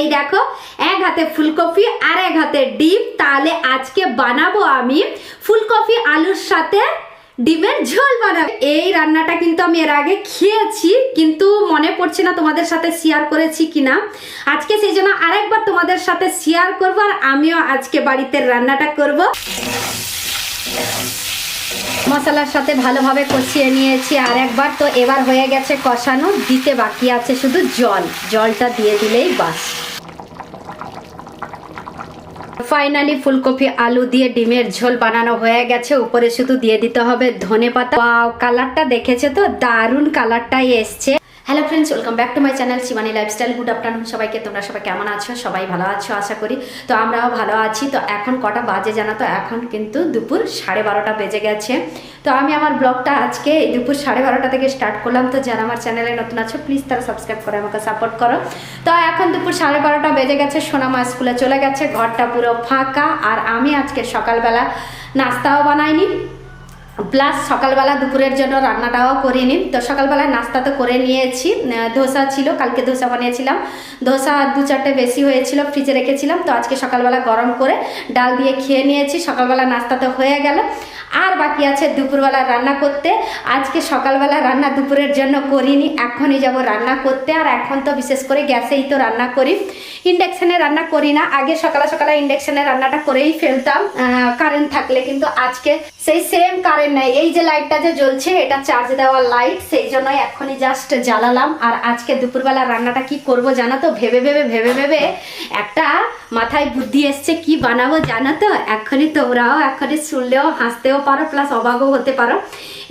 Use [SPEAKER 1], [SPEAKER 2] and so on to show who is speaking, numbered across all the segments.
[SPEAKER 1] এই দেখো, এক হাতে ফুলকপি আর এক হাতে ডিম। তাহলে আজকে বানাবো আমি ফুলকপি আলুর সাথে ডিমের ঝোল বানাবো। এই রান্নাটা কিন্তু আমি এর আগে খেয়েছি, কিন্তু মনে পড়ছে না তোমাদের সাথে শেয়ার করেছি কিনা। আজকে সেই জন্য আরেকবার তোমাদের সাথে শেয়ার করব আর আমিও আজকে বাড়িতে রান্নাটা করব। মশলার সাথে ভালোভাবে কষিয়ে নিয়েছি আর একবার তো এবার হয়ে গেছে কষানো, দিতে বাকি আছে শুধু জল। জলটা দিয়ে দিলেই বাস। ফাইনালি ফুলকপি, আলু দিয়ে ডিমের ঝোল বানানো হয়ে গেছে। উপরে শুধু দিয়ে দিতে হবে ধনে পাতা কালারটা দেখেছে তো? দারুণ কালারটাই এসছে। Hello friends welcome back to my channel Shivani lifestyle good afternoon সবাইকে, তোমরা সবাই কেমন আছো? সবাই ভালো আছো, আশা করি। তো আমরাও ভালো আছি। তো এখন কটা বাজে জানো তো? এখন কিন্তু দুপুর সাড়ে বারোটা বেজে গেছে। তো আমি আমার ব্লগটা আজকে দুপুর সাড়ে বারোটা থেকে স্টার্ট করলাম। তো যারা আমার চ্যানেলে নতুন আছো প্লিজ তারা সাবস্ক্রাইব করে আমাকে সাপোর্ট করো। তো এখন দুপুর সাড়ে বারোটা বেজে গেছে, সোনামা স্কুলে চলে গেছে। ঘরটা পুরো ফাঁকা। আর আমি আজকে সকালবেলা নাস্তাও বানাইনি। প্লাস সকালবেলা দুপুরের জন্য রান্নাটাও করিনি তো সকালবেলা নাস্তা তো করে নিয়েছি। ধোসা ছিল, কালকে ধোসা বানিয়েছিলাম। ধোসা দু চারটে বেশি হয়েছিল, ফ্রিজে রেখেছিলাম। তো আজকে সকালবেলা গরম করে ডাল দিয়ে খেয়ে নিয়েছি। সকালবেলা নাস্তা তো হয়ে গেল। আর বাকি আছে দুপুরবেলা রান্না করতে। আজকে সকালবেলা রান্না দুপুরের জন্য করিনি, এখনই যাব রান্না করতে। আর এখন তো বিশেষ করে গ্যাসেই তো রান্না করি। ইন্ডাকশানে রান্না করি না। আগে সকালে সকালে ইন্ডাকশানে রান্নাটা করেই ফেলতাম। কারেন্ট থাকলে কিন্তু আজকে সেই সেম কারেন্ট নেই। এই যে লাইটটা যে জ্বলছে, এটা চার্জ দেওয়ার লাইট সেই জন্যই এখনই জাস্ট জ্বালালাম। আর আজকে দুপুরবেলা রান্নাটা কি করব জানো তো? ভেবে ভেবে ভেবে ভেবে একটা মাথায় বুদ্ধি এসছে, কি বানাবো জানো তো? এখনই তোমরাও এখনই শুনলেও, হাসতেও পারো প্লাস অবাকও হতে পারো।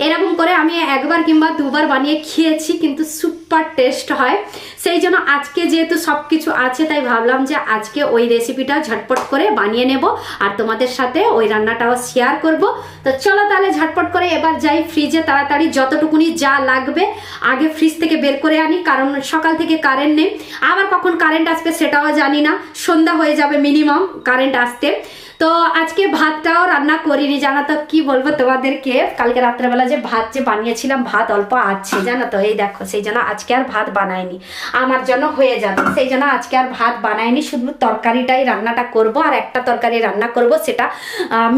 [SPEAKER 1] এরকম করে আমি একবার কিংবা দুবার বানিয়ে খেয়েছি, কিন্তু সুপার টেস্ট হয়। সেই জন্য আজকে যেহেতু সব কিছু আছে, তাই ভাবলাম যে আজকে ওই রেসিপিটা ঝটপট করে বানিয়ে নেব। আর তোমাদের সাথে ওই রান্নাটাও শেয়ার করব। তো চলো তাহলে ঝটপট করে এবার যাই ফ্রিজে তাড়াতাড়ি যতটুকুনি যা লাগবে, আগে ফ্রিজ থেকে বের করে আনি, কারণ সকাল থেকে কারেন্ট নেই। আবার কখন কারেন্ট আসবে সেটাও জানি না। সন্ধ্যা হয়ে যাবে মিনিমাম কারেন্ট আসতে। তো আজকে ভাতটাও রান্না করিনি, জানো তো কি বলব তোমাদেরকে? কালকে রাত্রেবেলা যে ভাত যে বানিয়েছিলাম, ভাত অল্প আছে, জানো তো? এই দেখো, সেই জন্য আজকে আর ভাত বানাইনি। আমার জন্য হয়ে যাবে, সেই জন্য আজকে আর ভাত বানাইনি, শুধু তরকারিটাই রান্নাটা করব, আর একটা তরকারি রান্না করব, সেটা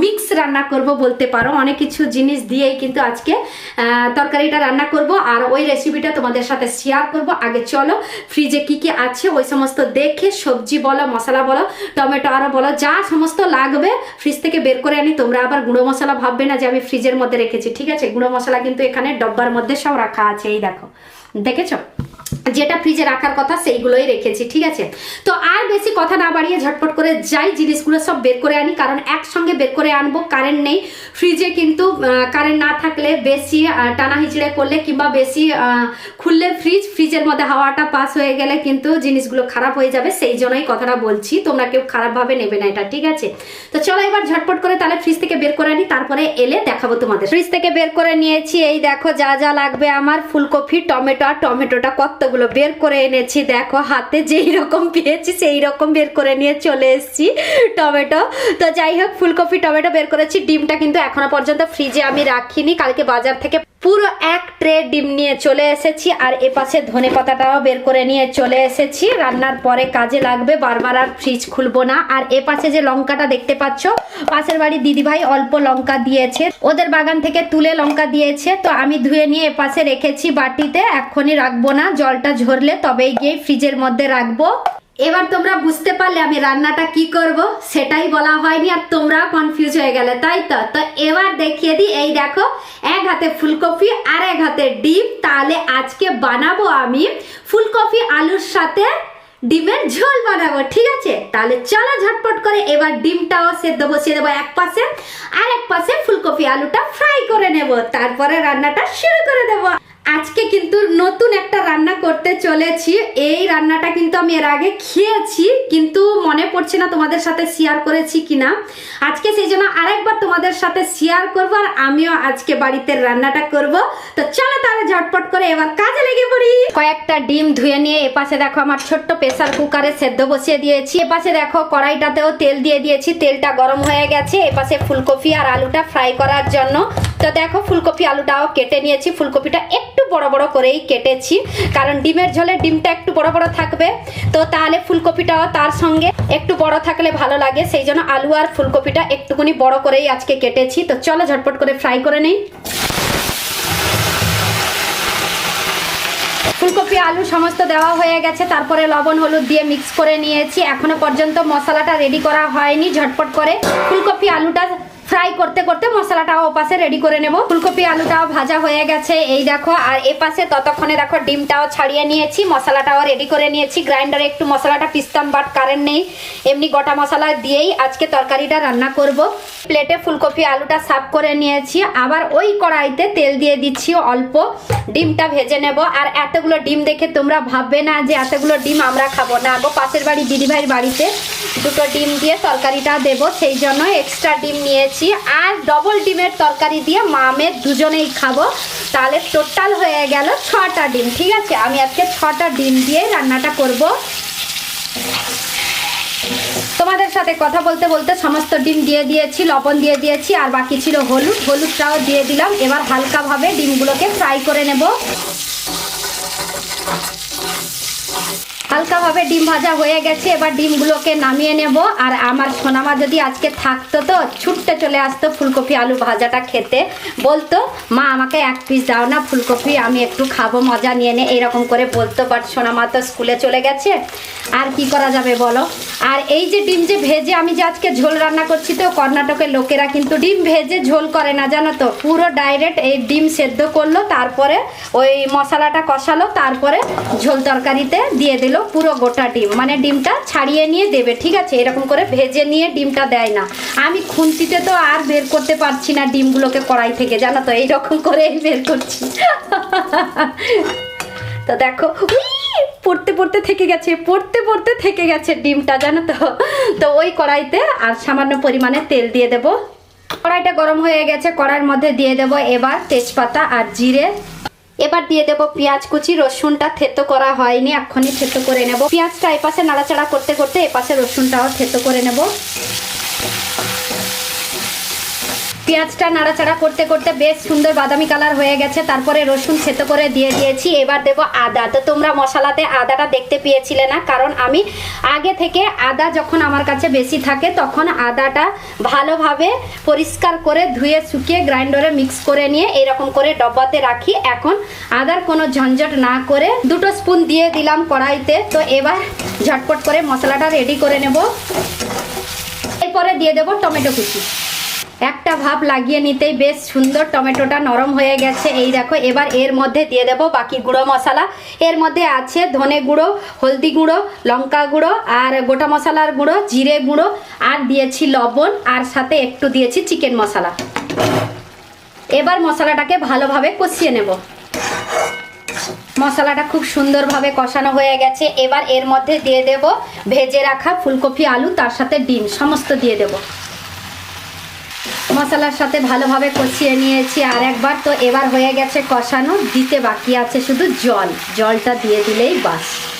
[SPEAKER 1] মিক্স রান্না করব বলতে পারো। অনেক কিছু জিনিস দিয়েই কিন্তু আজকে তরকারিটা রান্না করব, আর ওই রেসিপিটা তোমাদের সাথে শেয়ার করব। আগে চলো ফ্রিজে কি কি আছে, ওই সমস্ত দেখে, সবজি বলো, মশলা বলো, টমেটো আরও বলো, যা সমস্ত লাগবে ফ্রিজ থেকে বের করে আনি, তোমরা আবার গুঁড়ো মশলা ভাববে না যে আমি ফ্রিজের মধ্যে রেখেছি, ঠিক আছে? গুঁড়ো মশলা কিন্তু এখানে ডব্বার মধ্যে সব রাখা আছে, এই দেখো। দেখেছ? যেটা ফ্রিজে রাখার কথা, সেইগুলোই রেখেছি, ঠিক আছে? তো আর বেশি কথা না বাড়িয়ে ঝটপট করে যাই জিনিসগুলো সব বের করে আনি, কারণ একসঙ্গে বের করে আনব কারেন্ট নেই। ফ্রিজে কিন্তু কারেন্ট না থাকলে বেশি টানা হিচড়ে করলে কিংবা বেশি খুললে ফ্রিজ ফ্রিজের মধ্যে হাওয়াটা পাস হয়ে গেলে কিন্তু জিনিসগুলো খারাপ হয়ে যাবে, সেই জন্যই কথাটা বলছি, তোমরা কেউ খারাপভাবে নেবে না এটা, ঠিক আছে? তো চলো এবার ঝটপট করে তাহলে ফ্রিজ থেকে বের করে আনি, তারপরে এলে দেখাবো তোমাদের। ফ্রিজ থেকে বের করে নিয়েছি, এই দেখো যা যা লাগবে আমার, ফুলকপি, টমেটো, আর টমেটোটা কতগুলো বের করে এনেছি। দেখো, হাতে যেই রকম পেয়েছি, সেই রকম বের করে নিয়ে চলে এসেছি টমেটো। তো যাই হোক, ফুলকপি, টমেটো বের করেছি। ডিমটা কিন্তু এখনও পর্যন্ত ফ্রিজে আমি রাখিনি। কালকে বাজার থেকে পুরো এক ট্রে ডিম নিয়ে চলে এসেছি, আর এপাশে ধনে পাতাটাও বের করে নিয়ে চলে এসেছি। রান্নার পরে কাজে লাগবে, বারবার আর ফ্রিজ খুলবো না। আর এপাশে যে লঙ্কাটা দেখতে পাচ্ছ, পাশের বাড়ি দিদিভাই অল্প লঙ্কা দিয়েছে। ওদের বাগান থেকে তুলে লঙ্কা দিয়েছে। তো আমি ধুয়ে নিয়ে এপাশে রেখেছি বাটিতে, এক্ষুনি রাখব না। জলটা ঝরলে তবেই গিয়ে ফ্রিজের মধ্যে রাখব। এবার তোমরা বুঝতে পারলে আমি রান্নাটা কি করব, সেটাই বলা হয়নি আর তোমরাও কনফিউজ হয়ে গেলে, তাই তো? তো এবার দেখিয়ে দিই, এই দেখো, এক হাতে ফুলকপি আর এক হাতে ডিম, তাহলে আজকে বানাবো আমি ফুলকপি আলুর সাথে ডিমের ঝোল বানাবো, ঠিক আছে? তাহলে চলো ঝটপট করে এবার ডিমটাও সেদ্ধ বসিয়ে দেবো এক পাশে, আর এক পাশে ফুলকপি আলুটা ফ্রাই করে নেব, তারপরে রান্নাটা শুরু করে দেবো। আজকে কিন্তু নতুন একটা রান্না করতে চলেছি। এই রান্নাটা কিন্তু আমি এর আগে খেয়েছি, কিন্তু মনে পড়ছে না তোমাদের সাথে শেয়ার করেছি কিনা। আজকে সেই জন্য আরেকবার তোমাদের সাথে শেয়ার করব আর আমিও আজকে বাড়িতে রান্নাটা করব। তো চলো তাহলে ঝটপট করে এবার কাজে লেগে পড়ি। কয়েকটা ডিম ধুয়ে নিয়ে এপাশে দেখো আমার ছোট্ট প্রেসার কুকারে সেদ্ধ বসিয়ে দিয়েছি। এপাশে দেখো কড়াইটাতেও তেল দিয়ে দিয়েছি। তেলটা গরম হয়ে গেছে। এপাশে ফুলকপি আর আলুটা ফ্রাই করার জন্য। তো দেখো ফুলকপি আলুটাও কেটে নিয়েছি। ফুলকপিটা একটু বড় বড় করেই কেটেছি। কারণ ডিমের ঝোলে ডিমটা একটু বড় বড় থাকবে। তো তাহলে ফুলকপিটাও তার সঙ্গে একটু বড় থাকলে ভালো লাগে। সেই জন্য আলু আর ফুলকপিটা একটুখানি বড় করেই আজকে কেটেছি। তো চলো ঝটপট করে ফ্রাই করে নিই। ফুলকপি, আলু সমস্ত দেওয়া হয়ে গেছে। তারপরে লবণ, হলুদ দিয়ে মিক্স করে নিয়েছি। এখনও পর্যন্ত মশলাটা রেডি করা হয়নি ঝটপট করে। ফুলকপি, আলুটা ফ্রাই করতে করতে মশলাটাও ওপাশে রেডি করে নেব। ফুলকপি, আলুটাও ভাজা হয়ে গেছে, এই দেখো। আর এপাশে ততক্ষণে দেখো, ডিমটাও ছাড়িয়ে নিয়েছি, মশলাটাও রেডি করে নিয়েছি। গ্রাইন্ডারে একটু মশলাটা পিস্তাম বাট কারেন্ট নেই। এমনি গোটা মশলা দিয়েই আজকে তরকারিটা রান্না করব। প্লেটে ফুলকপি, আলুটা সাফ করে নিয়েছি। আবার ওই কড়াইতে তেল দিয়ে দিচ্ছি অল্প। ডিমটা ভেজে নেব। আর এতগুলো ডিম দেখে তোমরা ভাববে না যে এতগুলো ডিম আমরা খাব না গো। পাশের বাড়ি, দিদিভাইয়ের বাড়িতে দুটো ডিম দিয়ে তরকারিটা দেব। সেই জন্য এক্সট্রা ডিম নিয়েছি আর ডবল ডিমের তরকারি দিয়ে মামের দুজনেই খাব। তাহলে টোটাল হয়ে গেল ছটা ডিম, ঠিক আছে? আমি আজকে ছটা ডিম দিয়ে রান্নাটা করব। তোমাদের সাথে কথা বলতে বলতে সমস্ত ডিম দিয়ে দিয়েছি, লবণ দিয়ে দিয়েছি, আর বাকি ছিল হলুদ। হলুদটাও দিয়ে দিলাম। এবার হালকাভাবে ডিমগুলোকে ফ্রাই করে নেব। হালকাভাবে ডিম ভাজা হয়ে গেছে, এবার ডিমগুলোকে নামিয়ে নেব। আর আমার সোনামা যদি আজকে থাকতো তো, ছুটতে চলে আসতো ফুলকপি আলু ভাজাটা খেতে। বলতো, মা, আমাকে এক পিস দাও না ফুলকপি, আমি একটু খাব, মজা নিয়ে নে। এরকম করে বলতো বাট সোনামা তো স্কুলে চলে গেছে। আর কি করা যাবে বলো? আর এই যে ডিম যে ভেজে আমি যে আজকে ঝোল রান্না করছি তো, কর্ণাটকের লোকেরা কিন্তু ডিম ভেজে ঝোল করে না, জানো তো? পুরো ডাইরেক্ট এই ডিম সেদ্ধ করল, তারপরে ওই মশলাটা কষালো, তারপরে ঝোল তরকারিতে দিয়ে দিল। পুরো গোটা ডিম। মানে ডিমটা ছাড়িয়ে নিয়ে দেবে, ঠিক আছে? এরকম করে ভেজে নিয়ে ডিমটা দেয় না। আমি খুন্তিতে তো আর বের করতে পারছি না ডিমগুলোকে কড়াই থেকে, জানো তো? এইরকম করে বের করছি। তো দেখো পড়তে পড়তে থেকে গেছে, পড়তে পড়তে থেকে গেছে ডিমটা, জানো তো? তো ওই কড়াইতে আর সামান্য পরিমাণে তেল দিয়ে দেব। কড়াইটা গরম হয়ে গেছে, কড়াইয়ের মধ্যে দিয়ে দেব এবার তেজপাতা আর জিরে। এবার দিয়ে দেব পেঁয়াজ কুচি, রসুনটা থেতো করা হয়নি এখনই থেতো করে নেব। পেঁয়াজটা এপাশে নাড়াচাড়া করতে করতে এপাশে রসুনটাও থেতো করে নেব। পেঁয়াজটা নাড়াচাড়া করতে করতে বেশ সুন্দর বাদামি কালার হয়ে গেছে। তারপরে রসুন থেতো করে দিয়ে দিয়েছি। এবার দেব আদা। তো তোমরা মশলাতে আদাটা দেখতে পেয়েছিলে না, কারণ আমি আগে থেকে আদা যখন আমার কাছে বেশি থাকে, তখন আদাটা ভালোভাবে পরিষ্কার করে ধুয়ে, শুকিয়ে গ্রাইন্ডারে মিক্স করে নিয়ে এরকম করে ডব্বাতে রাখি। এখন আদার কোনো ঝঞ্ঝট না করে দুটো স্পুন দিয়ে দিলাম কড়াইতে। তো এবার ঝটপট করে মশলাটা রেডি করে নেব। এরপরে দিয়ে দেব টমেটো কুচি। একটা ভাব লাগিয়ে নিতেই বেশ সুন্দর টমেটোটা নরম হয়ে গেছে। এই দেখো, এবার এর মধ্যে দিয়ে দেব বাকি গুঁড়ো মশলা। এর মধ্যে আছে ধনে গুঁড়ো, হলদি গুঁড়ো, লঙ্কা গুঁড়ো আর গোটা মশলার গুঁড়ো, জিরে গুঁড়ো আর দিয়েছি লবণ আর সাথে একটু দিয়েছি চিকেন মশলা। এবার মশলাটাকে ভালোভাবে কষিয়ে নেব। মশলাটা খুব সুন্দরভাবে কষানো হয়ে গেছে। এবার এর মধ্যে দিয়ে দেব ভেজে রাখা ফুলকপি, আলু, তার সাথে ডিম, সমস্ত দিয়ে দেবো। মশলার সাথে ভালোভাবে কষিয়ে নিয়েছি। আর একবার তো এবার হয়ে গেছে কষানো, দিতে বাকি আছে শুধু জল। জলটা দিয়ে দিলেই বাস।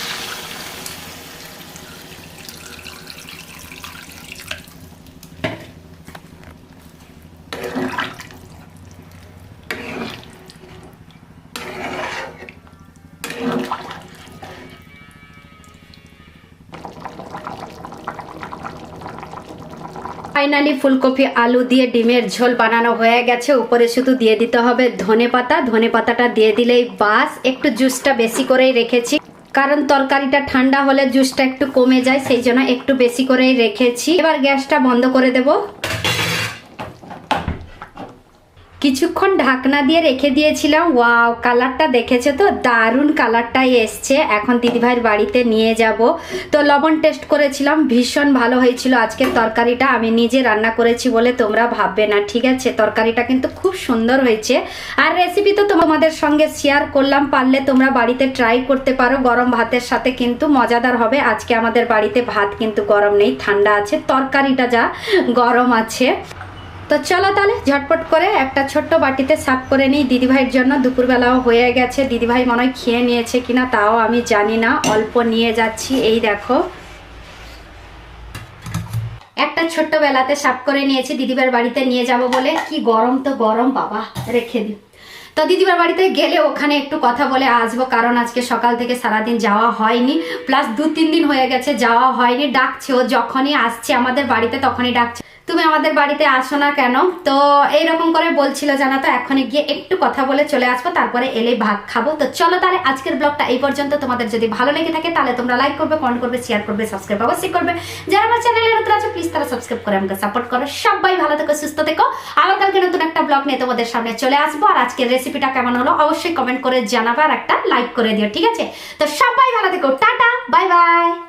[SPEAKER 1] ফাইনালি ফুলকপি, আলু দিয়ে ডিমের ঝোল বানানো হয়ে গেছে। উপরে শুধু দিয়ে দিতে হবে ধনে পাতা। ধনে পাতাটা দিয়ে দিলেই বাস। একটু জুসটা বেশি করেই রেখেছি। কারণ তরকারিটা ঠান্ডা হলে জুসটা একটু কমে যায়, সেই জন্য একটু বেশি করেই রেখেছি। এবার গ্যাসটা বন্ধ করে দেব। কিছুক্ষণ ঢাকনা দিয়ে রেখে দিয়েছিলাম। ওয়াও, কালারটা দেখেছ তো? দারুণ কালারটাই এসছে। এখন দিদিভাইয়ের বাড়িতে নিয়ে যাব। তো লবণ টেস্ট করেছিলাম, ভীষণ ভালো হয়েছিল। আজকের তরকারিটা আমি নিজে রান্না করেছি বলে তোমরা ভাববে না, ঠিক আছে? তরকারিটা কিন্তু খুব সুন্দর হয়েছে। আর রেসিপি তো তোমাদের সঙ্গে শেয়ার করলাম, পারলে তোমরা বাড়িতে ট্রাই করতে পারো। গরম ভাতের সাথে কিন্তু মজাদার হবে। আজকে আমাদের বাড়িতে ভাত কিন্তু গরম নেই, ঠান্ডা আছে। তরকারিটা যা, গরম আছে। তো চলো তাহলে ঝটপট করে একটা ছোট্ট বাটিতে সাফ করে নিই। দিদিভাইয়ের জন্য দুপুরবেলাও হয়ে গেছে। দিদিভাই মনে হয় খেয়ে নিয়েছে কিনা তাও আমি জানি না। অল্প নিয়ে যাচ্ছি। এই দেখো। একটা ছোট্ট বেলাতে সাফ করে নিয়েছি। দিদিবার বাড়িতে নিয়ে যাব বলে। কি গরম তো গরম, বাবা, রেখে দিই তো দিদিবার বাড়িতে গেলে ওখানে একটু কথা বলে আসব, কারণ আজকে সকাল থেকে সারাদিন যাওয়া হয়নি। প্লাস দু তিন দিন হয়ে গেছে, যাওয়া হয়নি, ডাকছে। ও যখনই আসছে আমাদের বাড়িতে তখনই ডাকছে। তুমি আমাদের বাড়িতে আসো না কেন? তো এইরকম করে বলছিল জানা তো, এখনই গিয়ে একটু কথা বলে চলে আসব, তারপরে এলে ভাগ খাব। তো চলো তাহলে আজকের ব্লগটা এই পর্যন্ত। তোমাদের যদি ভালো লেগে থাকে তাহলে তোমরা লাইক করবে কমেন্ট করবে শেয়ার করবে সাবস্ক্রাইব অবশ্যই করবে। যারা আমার চ্যানেলে নতুন আছে প্লিজ তারা সাবস্ক্রাইব করে আমাকে সাপোর্ট করো। সবাই ভালো থেকো, সুস্থ থেকো। আবার কালকে নতুন একটা ব্লগ নিয়ে তোমাদের সামনে চলে আসব। আর আজকের রেসিপিটা কেমন হলো অবশ্যই কমেন্ট করে জানাবে আর একটা লাইক করে দিও, ঠিক আছে? তো সবাই ভালো থেকো। Tata bye bye